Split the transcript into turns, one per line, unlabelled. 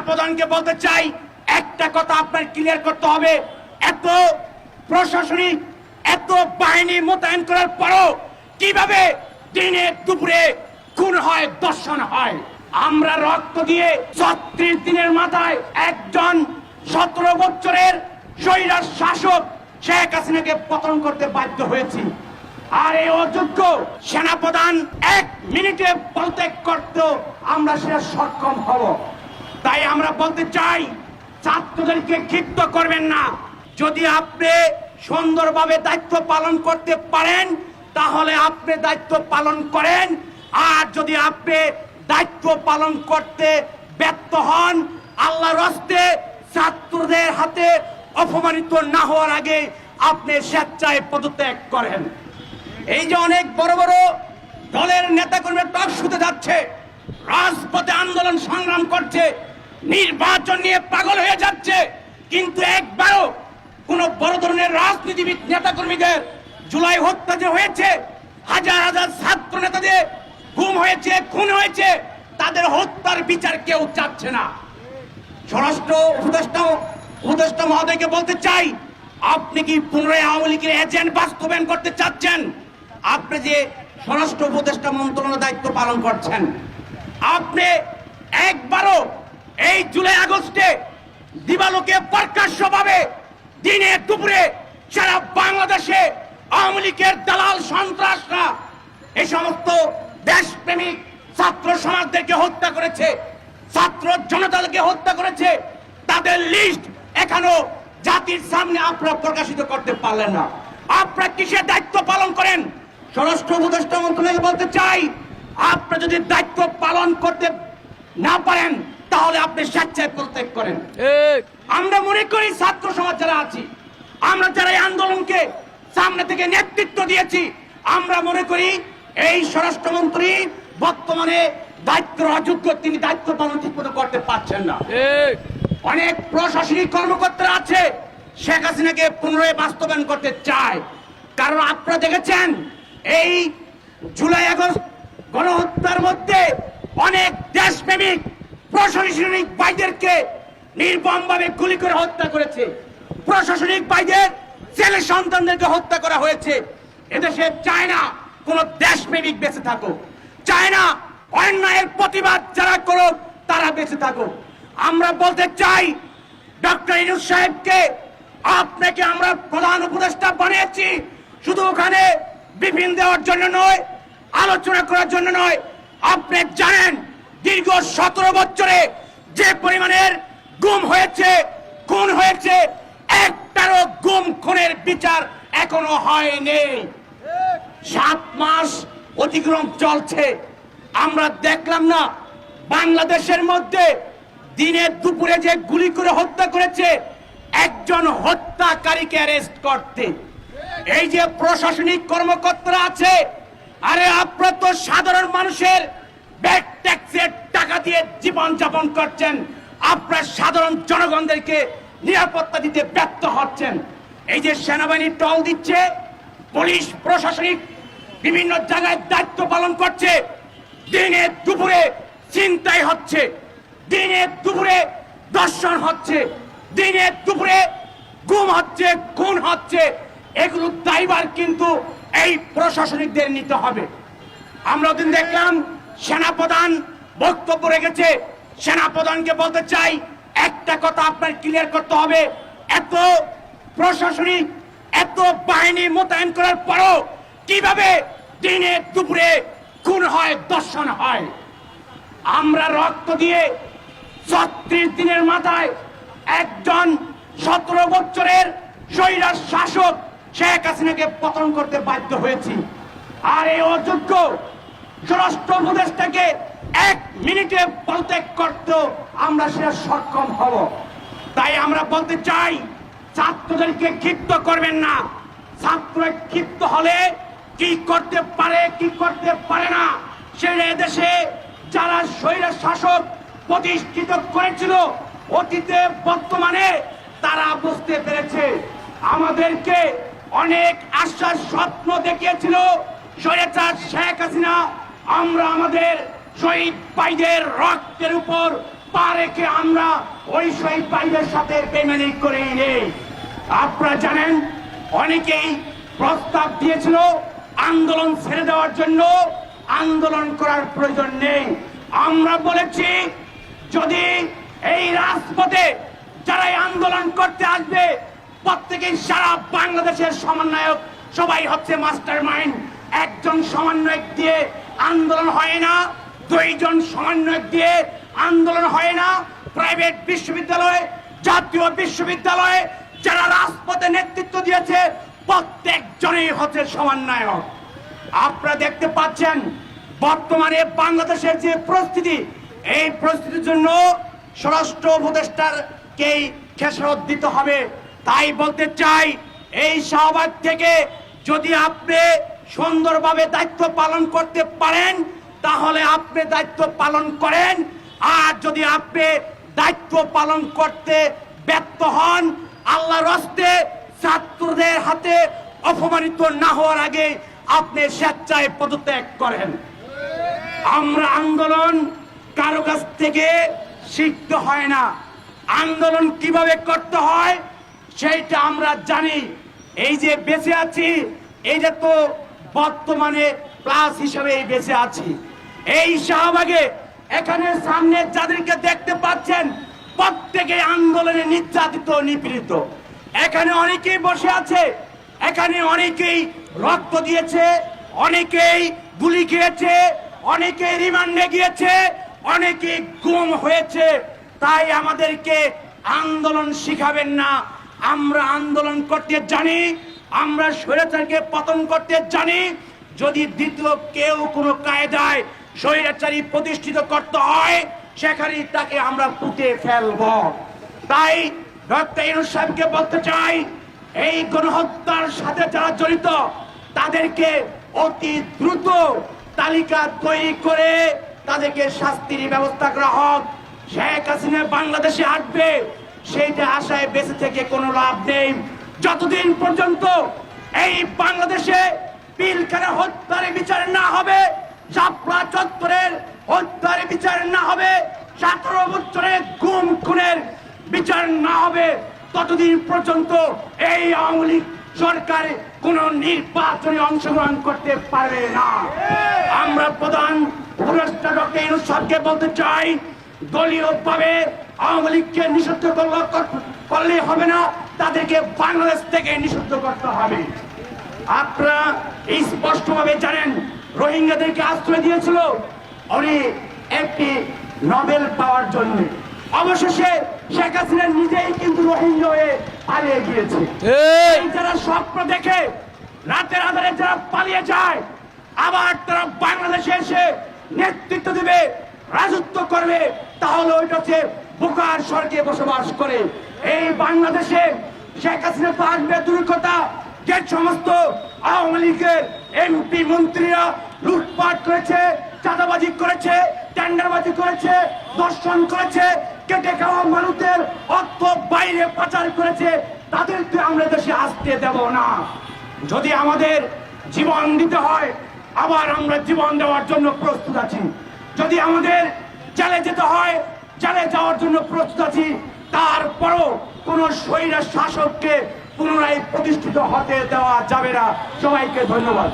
সেনাপ্রধানকে বলতে চাই, একটা কথা আপনার ক্লিয়ার করতে হবে। এত প্রশাসনিক এত বাহিনী মোতায়েন করার পরও কীভাবে দিনে দুপুরে খুন হয়, দর্শন হয়? আমরা রক্ত দিয়ে ছত্রিশ দিনের মাথায় একজন সতেরো বছরের স্বৈরার শাসক শেখ হাসিনাকে পতন করতে বাধ্য হয়েছি। আর এই অযোগ্য সেনাপ্রধান এক মিনিটে বলতে করত আমরা সেটা সক্ষম হব। তাই আমরা বলতে চাই, ছাত্রদেরকে ক্ষিপ্ত করবেন না। যদি আপনি সুন্দরভাবে দায়িত্ব পালন করতে পারেন, তাহলে আপনি দায়িত্ব পালন করেন। আর যদি আপনি দায়িত্ব পালন করতে ব্যর্থ হন, আল্লাহর হস্তে ছাত্রদের হাতে অপমানিত না হওয়ার আগে আপনি স্বেচ্ছায় পদত্যাগ করেন। এই যে অনেক বড় বড় দলের নেতাকর্মীরা টক শুতে যাচ্ছে, রাজপথে আন্দোলন সংগ্রাম করছে নির্বাচন নিয়ে পাগল হয়ে যাচ্ছে। কিন্তু একবারও কোন বড় ধরনের রাজনীতিবিদ নেতাকর্মীদের জুলাই হত্যা যে হয়েছে, হাজার হাজার ছাত্র নেতাদের গুম হয়েছে, খুন হয়েছে, তাদের হত্যার বিচার কেউ চাচ্ছে না। স্বরাষ্ট্র উপদেষ্টা উপদেষ্টা মহোদয়কে বলতে চাই, আপনি কি পুনরায় আওয়ামী লীগের এজেন্ট বাস্তবায়ন করতে চাচ্ছেন? আপনি যে স্বরাষ্ট্র উপদেষ্টা মন্ত্রণালয়ের দায়িত্ব পালন করছেন, আপনি একবারও এই জুলাই আগস্টে দিবালোকে প্রকাশ্যভাবে দিনে দুপুরে সারা বাংলাদেশে আওয়ামী লীগের দালাল সন্ত্রাসরা এই সমস্ত দেশপ্রেমিক ছাত্র সমাজদেরকে হত্যা করেছে, ছাত্র জনতাকে হত্যা করেছে, তাদের লিস্ট এখনও জাতির সামনে আপনারা প্রকাশিত করতে পারলেন না। আপনারা কিসের দায়িত্ব পালন করেন? স্বরাষ্ট্র উপদেষ্টা মন্ত্রণালয় বলতে চাই, আপনারা যদি দায়িত্ব পালন করতে না পারেন তাহলে আপনি স্বেচ্ছায় প্রত্যাগ করেন। আমরা মনে করি ছাত্র সমাজ যারা আছি আমরা যারা এই আন্দোলনকে সামনে থেকে নেতৃত্ব দিয়েছি আমরা মনে করি এই স্বরাষ্ট্রমন্ত্রী বর্তমানে দায়িত্ব অযোগ্য তিনি দায়িত্ব পালন ঠিক মতো করতে পারছেন না। অনেক প্রশাসনিক কর্মকর্তা আছে শেখ হাসিনাকে পুনরায় বাস্তবায়ন করতে চায়। কারণ আপনারা দেখেছেন এই জুলাই আগস্ট গণহত্যার মধ্যে অনেক দেশপ্রেমিক প্রশাসনিক ভাইদেরকে নির্মমভাবে গুলি করে হত্যা করেছে। প্রশাসনিক ভাইদের ছেলে সন্তানদেরকে হত্যা করা হয়েছে। এদেশে চায় না কোন দেশপ্রেমিক বেঁচে থাকুক। চায় না অন্যায়ের প্রতিবাদ যারা করুক, তারা বেঁচে থাকুক। আমরা বলতে চাই, ডক্টর ইনুস সাহেবকে আপনাকে আমরা প্রধান উপদেষ্টা বানিয়েছি। শুধু ওখানে বিপিন দেওয়ার জন্য নয়, আলোচনা করার জন্য নয়। আপনি জানেন দীর্ঘ সতেরো বছরে যে পরিমাণের গুম হয়েছে, খুন হয়েছে, একটারও গুম খুনের বিচার এখনও হয়নি। সাত মাস অতিক্রম চলছে। আমরা দেখলাম না, বাংলাদেশের মধ্যে দিনে দুপুরে যে গুলি করে হত্যা করেছে, একজন হত্যাকারীকে অ্যারেস্ট করতে। এই যে প্রশাসনিক কর্মকর্তারা আছে, আরে আপনারা তো সাধারণ মানুষের ব্যাট ট্যাক্সের টাকা দিয়ে জীবন যাপন করছেন। আপনার সাধারণ জনগণদেরকে নিরাপত্তা দিতে ব্যর্থ হচ্ছেন। এই যে সেনাবাহিনী টল দিচ্ছে, পুলিশ, প্রশাসনিক বিভিন্ন জায়গায় দায়িত্ব পালন করছে, দিনে দুপুরে চিন্তাই হচ্ছে, দিনে দুপুরে দর্শন হচ্ছে, দিনে দুপুরে গুম হচ্ছে, খুন হচ্ছে, এগুলো দায়বার কিন্তু এই প্রশাসনিকদের নিতে হবে। আমরা ওদিন দেখলাম সেনাপ্রধান বক্তব্য রেখেছে। সেনাপ্রধানকে বলতে চাই, একটা কথা আপনার ক্লিয়ার করতে হবে। এত প্রশাসনিক, এত বাহিনী মোতায়েন করার পরও কীভাবে দিনে দুপুরে খুন হয়, দর্শন হয়? আমরা রক্ত দিয়ে ছত্রিশ দিনের মাথায় একজন সতেরো বছরের স্বৈরার শাসক শেখ হাসিনাকে পতন করতে বাধ্য হয়েছি। আর এই অযোগ্য স্বরাষ্ট্র উপদেশটাকে এক মিনিটে বলতে করত আমরা সেটা সক্ষম হব। তাই আমরা বলতে চাই, ছাত্রদেরকে ক্ষিপ্ত করবেন না। ছাত্র ক্ষিপ্ত হলে কি করতে পারে, কি করতে পারে না সেটা দেশে যারা স্বৈরার শাসক প্রতিষ্ঠিত করেছিল, অতীতে, বর্তমানে তারা বুঝতে পেরেছে। আমাদেরকে অনেক আশ্বাস স্বপ্ন দেখিয়েছিল স্বৈরাচার শেখ হাসিনা আমরা আমাদের শহীদ ভাইদের রক্তের উপর পা রেখে আমরা ওই শহীদ ভাইদের সাথে বেমানি করে নেই আপনারা জানেন অনেকেই প্রস্তাব দিয়েছিল আন্দোলন ছেড়ে দেওয়ার জন্য। আন্দোলন করার প্রয়োজন নেই। আমরা বলেছি, যদি এই রাজপথে যারা আন্দোলন করতে আসবে, প্রত্যেকেই সারা বাংলাদেশের সমন্বয়ক সবাই হচ্ছে মাস্টার মাইন্ড একজন সমন্বয়ক দিয়ে আন্দোলন হয় না। দুইজন সমন্বয়ক দিয়ে আন্দোলন হয় না। প্রাইভেট বিশ্ববিদ্যালয়, জাতীয় বিশ্ববিদ্যালয়ে, যারা রাজপথে নেতৃত্ব দিয়েছে, প্রত্যেকজনেই হচ্ছে সমন্বয়ক। আপনারা দেখতে পাচ্ছেন, বর্তমানে বাংলাদেশের যে পরিস্থিতি এই পরিস্থিতির জন্য স্বরাষ্ট্র উপদেষ্টারকেই খেসারত দিতে হবে। তাই বলতে চাই, এই শাহবাগ থেকে যদি আপনি সুন্দরভাবে দায়িত্ব পালন করতে পারেন, তাহলে আপনি দায়িত্ব পালন করেন। আর যদি আপনি দায়িত্ব পালন করতে ব্যর্থ হন, আল্লাহর হস্তে ছাত্রদের হাতে অপমানিত না হওয়ার আগে আপনি স্বেচ্ছায় পদত্যাগ করেন। আমরা আন্দোলন কারও কাছ থেকে শিখতে হয় না। আন্দোলন কীভাবে করতে হয়, সেইটা আমরা জানি। এই যে বেঁচে আছি, এইটা তো বর্তমানে প্লাস হিসেবে বেঁচে আছি। এই শাহবাগে এখানে সামনে যাদেরকে দেখতে পাচ্ছেন, প্রত্যেকে আন্দোলনে নির্যাতিত, নিপীড়িত। এখানে অনেকেই বসে আছে, এখানে অনেকেই রক্ত দিয়েছে, অনেকেই গুলি খেয়েছে অনেকে রিমান্ডে গিয়েছে অনেকে গুম হয়েছে। তাই আমাদেরকে আন্দোলন শিখাবেন না, আমরা আন্দোলন করতে জানি আমরা স্বৈরাচারকে পতন করতে জানি, যদি দ্বিতীয় কেউ কোনো কায়দায় স্বৈরাচারী প্রতিষ্ঠিত করতে হয় সেখানে তাকে আমরা পুঁতে ফেলব। তাই ডক্টর ইনুস সাহেবকে বলতে চাই, এই গণহত্যার সাথে যারা জড়িত, তাদেরকে অতি দ্রুত তালিকা তৈরি করে তাদেরকে শাস্তির ব্যবস্থা করা হোক। শেখ হাসিনা বাংলাদেশে আসবে, সেইটা আশায় বেঁচে থেকে কোনো লাভ নেই। যতদিন পর্যন্ত এই বাংলাদেশে পিলখানা হত্যার বিচার না হবে চাপড়া চত্বরের হত্যার বিচার না হবে, সতেরো বছরের গুম খুনের বিচার না হবে, ততদিন পর্যন্ত এই আওয়ামী লীগ সরকার কোন নির্বাচনে অংশগ্রহণ করতে পারবে না। আমরা প্রধান উপদেষ্টা বলতে চাই দলীয় ভাবে আওয়ামী লীগকে নিষিদ্ধ করলে হবে না তাদেরকে বাংলাদেশ থেকে নিষিদ্ধ করতে হবে। আপনারা স্পষ্টভাবে জানেন রোহিঙ্গাদেরকে আশ্রয় দিয়েছিল উনি একটি নোবেল পাওয়ার জন্য। অবশেষে শেখ হাসিনা নিজেই কিন্তু রোহিঙ্গা হয়ে পালিয়ে গিয়েছে। এই যারা স্বপ্ন দেখে রাতের আধারে যারা পালিয়ে যায় আবার তারা বাংলাদেশে এসে নেতৃত্ব দিবে রাজত্ব করবে তাহলে ওইটা হচ্ছে বোকার স্বর্গে বসবাস করে। এই বাংলাদেশে শেখ হাসিনা তো আসবে দূর কথা যে সমস্ত আওয়ামী লীগের এমপি মন্ত্রীরা লুটপাট করেছে, চাঁদাবাজি করেছে, টেন্ডারবাজি করেছে দর্শন করেছে, কেটে খাওয়া মানুষদের অর্থ বাইরে পাচার করেছে, তাদেরকে আমরা দেশে আসতে দেব না। যদি আমাদের জীবন দিতে হয়, আবার আমরা জীবন দেওয়ার জন্য প্রস্তুত আছি। যদি আমাদের জেলে যেতে হয়, জেলে যাওয়ার জন্য প্রস্তুত আছি, তারপরও কোন স্বৈরা শাসককে পুনরায় প্রতিষ্ঠিত হতে দেওয়া যাবে না। সবাইকে ধন্যবাদ।